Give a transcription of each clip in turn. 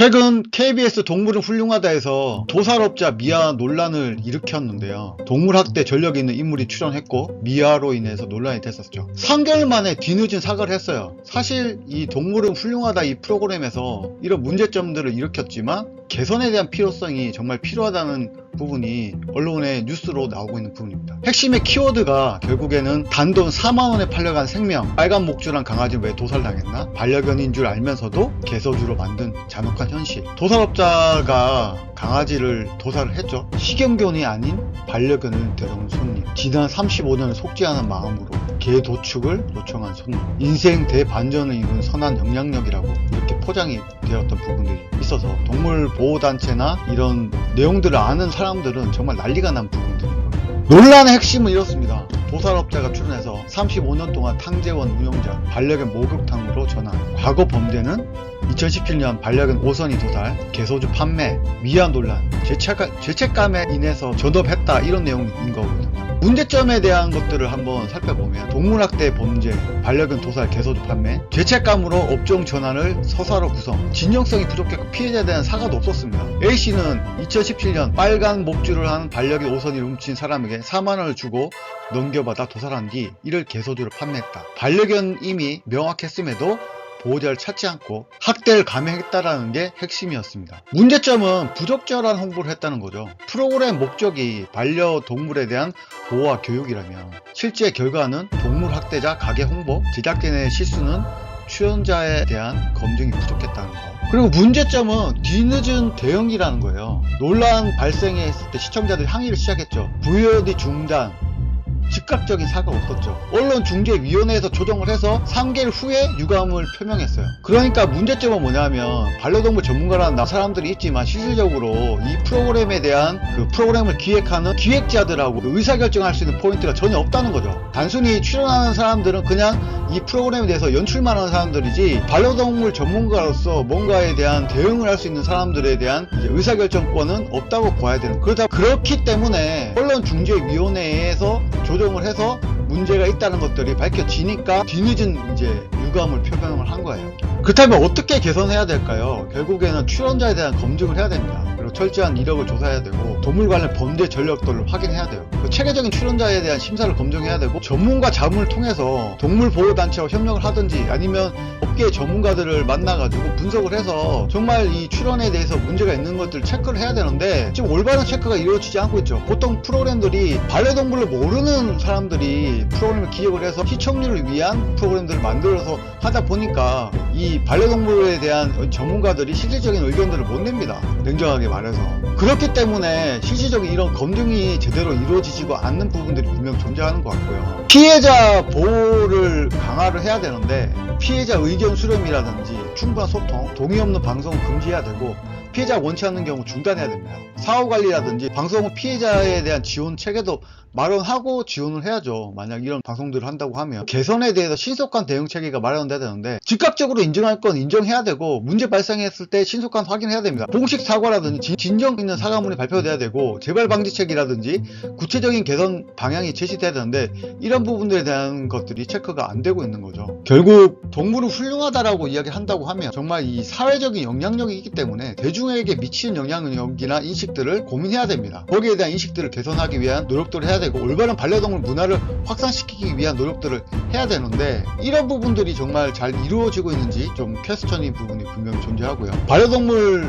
최근 KBS 동물은 훌륭하다에서 도살업자 미아 논란을 일으켰는데요. 동물학대 전력이 있는 인물이 출연했고 미아로 인해서 논란이 됐었죠. 3개월 만에 뒤늦은 사과를 했어요. 사실 이 동물은 훌륭하다 이 프로그램에서 이런 문제점들을 일으켰지만 개선에 대한 필요성이 정말 필요하다는 부분이 언론의 뉴스로 나오고 있는 부분입니다. 핵심의 키워드가 결국에는 단돈 4만원에 팔려간 생명, 빨간 목줄한 강아지는 왜 도살당했나? 반려견인 줄 알면서도 개소주로 만든 잔혹한 현실. 도살업자가 강아지를 도살을 했죠. 식용견이 아닌 반려견을 데려온 손님. 지난 35년을 속지 않은 마음으로 개 도축을 요청한 손님. 인생 대반전을 이룬 선한 영향력이라고 이렇게 포장이 되었던 부분들이 있어서 동물 보호단체나 이런 내용들을 아는 사람들은 정말 난리가 난 부분들이에요. 논란의 핵심은 이렇습니다. 도살업자가 출연해서 35년 동안 탕재원 운영자 반려견 목욕탕으로 전환. 과거 범죄는 2017년 반려견 오선이 도살, 개소주 판매, 미안 논란, 죄책감, 죄책감에 인해서 전업했다 이런 내용인 거거든요. 문제점에 대한 것들을 한번 살펴보면 동물학대 범죄, 반려견 도살, 개소주 판매, 죄책감으로 업종 전환을 서사로 구성, 진정성이 부족했고 피해자에 대한 사과도 없었습니다. A씨는 2017년 빨간 목줄을 한 반려견 오선이를 훔친 사람에게 4만원을 주고 넘겨받아 도살한 뒤 이를 개소주로 판매했다. 반려견임이 명확했음에도 보호자를 찾지 않고 학대를 감행했다라는 게 핵심이었습니다. 문제점은 부적절한 홍보를 했다는 거죠. 프로그램 목적이 반려동물에 대한 보호와 교육이라면 실제 결과는 동물 학대자 가게 홍보, 제작진의 실수는 출연자에 대한 검증이 부족했다는 거. 그리고 문제점은 뒤늦은 대응이라는 거예요. 논란 발생했을 때 시청자들이 항의를 시작했죠. VOD 중단, 즉각적인 사과가 없었죠. 언론 중재위원회에서 조정을 해서 3개월 후에 유감을 표명했어요. 그러니까 문제점은 뭐냐면 반려동물 전문가라는 나 사람들이 있지만 실질적으로 이 프로그램에 대한 그 프로그램을 기획하는 기획자들하고 그 의사결정할 수 있는 포인트가 전혀 없다는 거죠. 단순히 출연하는 사람들은 그냥 이 프로그램에 대해서 연출만 하는 사람들이지 반려동물 전문가로서 뭔가에 대한 대응을 할 수 있는 사람들에 대한 의사결정권은 없다고 봐야 되는 그러다 그렇기 때문에 언론중재위원회에서 조정 을 해서 문제가 있다는 것들이 밝혀지니까 뒤늦은 이제 유감을 표명을 한 거예요. 그렇다면 어떻게 개선해야 될까요? 결국에는 출연자에 대한 검증을 해야 됩니다. 그리고 철저한 이력을 조사해야 되고 동물 관련 범죄 전력들을 확인해야 돼요. 그 체계적인 출연자에 대한 심사를 검증해야 되고 전문가 자문을 통해서 동물 보호 단체와 협력을 하든지 아니면 업계 전문가들을 만나가지고 분석을 해서 정말 이 출연에 대해서 문제가 있는 것들을 체크를 해야 되는데 지금 올바른 체크가 이루어지지 않고 있죠. 보통 프로그램들이 반려동물을 모르는 사람들이 프로그램을 기획을 해서 시청률을 위한 프로그램들을 만들어서 하다 보니까 이 반려동물에 대한 전문가들이 실질적인 의견들을 못 냅니다. 냉정하게 말해서. 그렇기 때문에 실질적인 이런 검증이 제대로 이루어지지가 않는 부분들이 분명 존재하는 것 같고요. 피해자 보호를 강화를 해야 되는데 피해자 의견 수렴이라든지 충분한 소통, 동의 없는 방송을 금지해야 되고 피해자 원치 않는 경우 중단해야 됩니다. 사후 관리라든지 방송 후 피해자에 대한 지원 체계도 마련하고 지원을 해야죠. 만약 이런 방송들을 한다고 하면 개선에 대해서 신속한 대응 체계가 마련돼야 되는데 즉각적으로 인정할 건 인정해야 되고 문제 발생했을 때 신속한 확인해야 됩니다. 공식 사과라든지 진- 진정 있는 사과문이 발표돼야 되고 재발 방지책이라든지 구체적인 개선 방향이 제시돼야 되는데 이런 부분들에 대한 것들이 체크가 안 되고 있는 거죠. 결국 동물은 훌륭하다라고 이야기한다고 하면 정말 이 사회적인 영향력이 있기 때문에 대중 에게 미치는 영향력이나 인식들을 고민해야 됩니다. 거기에 대한 인식들을 개선하기 위한 노력들을 해야 되고 올바른 반려동물 문화를 확산시키기 위한 노력들을 해야 되는데 이런 부분들이 정말 잘 이루어지고 있는지 좀 퀘스천인 부분이 분명히 존재하고요. 반려동물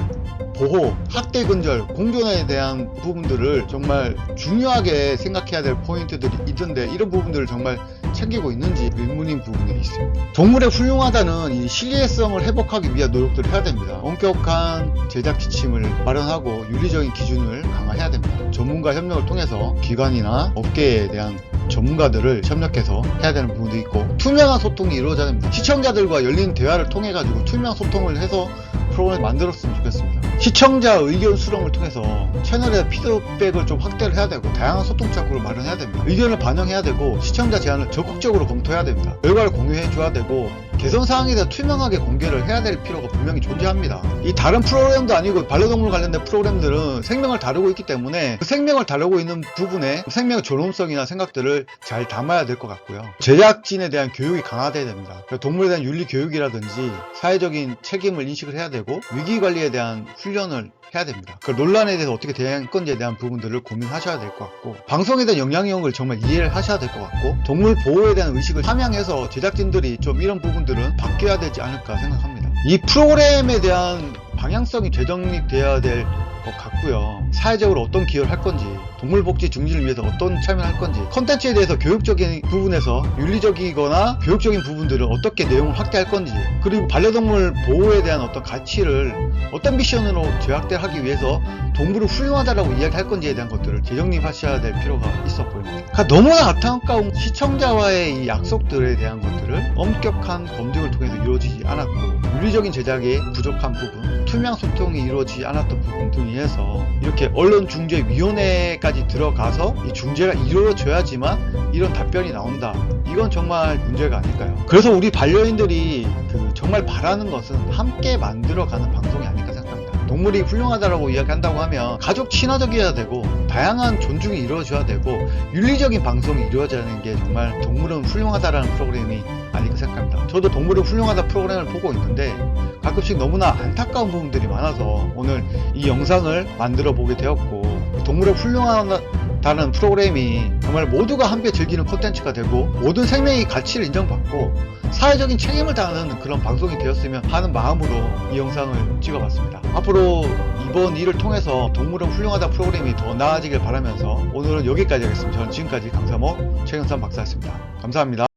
보호, 학대 근절, 공존에 대한 부분들을 정말 중요하게 생각해야 될 포인트들이 있던데 이런 부분들을 정말 챙기고 있는지 의문인 부분이 있습니다. 동물의 훌륭하다는 이 신뢰성을 회복하기 위한 노력들을 해야 됩니다. 엄격한 제작 지침을 마련하고 윤리적인 기준을 강화해야 됩니다. 전문가 협력을 통해서 기관이나 업계에 대한 전문가들을 협력해서 해야 되는 부분도 있고 투명한 소통이 이루어져야 됩니다. 시청자들과 열린 대화를 통해 가지고 투명 소통을 해서 프로그램을 만들었으면 좋겠습니다. 시청자 의견 수렴을 통해서 채널의 피드백을 좀 확대를 해야 되고 다양한 소통 창구를 마련해야 됩니다. 의견을 반영해야 되고 시청자 제안을 적극적으로 검토해야 됩니다. 결과를 공유해 줘야 되고 개선 사항에 대해 투명하게 공개를 해야 될 필요가 분명히 존재합니다. 이 다른 프로그램도 아니고 반려동물 관련된 프로그램들은 생명을 다루고 있기 때문에 그 생명을 다루고 있는 부분에 생명의 존엄성이나 생각들을 잘 담아야 될 것 같고요. 제작진에 대한 교육이 강화돼야 됩니다. 동물에 대한 윤리 교육이라든지 사회적인 책임을 인식을 해야 되고 위기 관리에 대한 훈련을 해야 됩니다. 그 논란에 대해서 어떻게 대응할 건지에 대한 부분들을 고민하셔야 될 것 같고 방송에 대한 영향력을 정말 이해를 하셔야 될 것 같고 동물 보호에 대한 의식을 함양해서 제작진들이 좀 이런 부분들 은 바뀌어야 되지 않을까 생각합니다. 이 프로그램에 대한 방향성이 재정립돼야 될 것 같고요. 사회적으로 어떤 기여를 할 건지, 동물복지 증진을 위해서 어떤 참여를 할 건지, 컨텐츠에 대해서 교육적인 부분에서 윤리적이거나 교육적인 부분들을 어떻게 내용을 확대할 건지, 그리고 반려동물 보호에 대한 어떤 가치를 어떤 미션으로 제약대하기 위해서 동물을 훌륭하다라고 이야기할 건지에 대한 것들을 재정립하셔야 될 필요가 있어 보입니다. 그러니까 너무나 안타까운 시청자와의 이 약속들에 대한 것들 을 엄격한 검증을 통해서 이루어지지 않았고 윤리적인 제작에 부족한 부분, 투명 소통이 이루어지지 않았던 부분 등에 의해서 이렇게 언론중재위원회까지 들어가서 이 중재가 이루어져야지만 이런 답변이 나온다. 이건 정말 문제가 아닐까요? 그래서 우리 반려인들이 그 정말 바라는 것은 함께 만들어가는 방송이 아닐까 생각합니다. 동물이 훌륭하다라고 이야기한다고 하면 가족 친화적이어야 되고 다양한 존중이 이루어져야 되고 윤리적인 방송이 이루어져야 게 정말 동물은 훌륭하다라는 프로그램이 아닐까 생각합니다. 저도 동물은 훌륭하다 프로그램을 보고 있는데 가끔씩 너무나 안타까운 부분들이 많아서 오늘 이 영상을 만들어 보게 되었고 동물의 훌륭하 다는 프로그램이 정말 모두가 함께 즐기는 콘텐츠가 되고 모든 생명의 가치를 인정받고 사회적인 책임을 다하는 그런 방송이 되었으면 하는 마음으로 이 영상을 찍어봤습니다. 앞으로 이번 일을 통해서 동물은 훌륭하다 프로그램이 더 나아지길 바라면서 오늘은 여기까지 하겠습니다. 저는 지금까지 강사모 최경삼 박사였습니다. 감사합니다.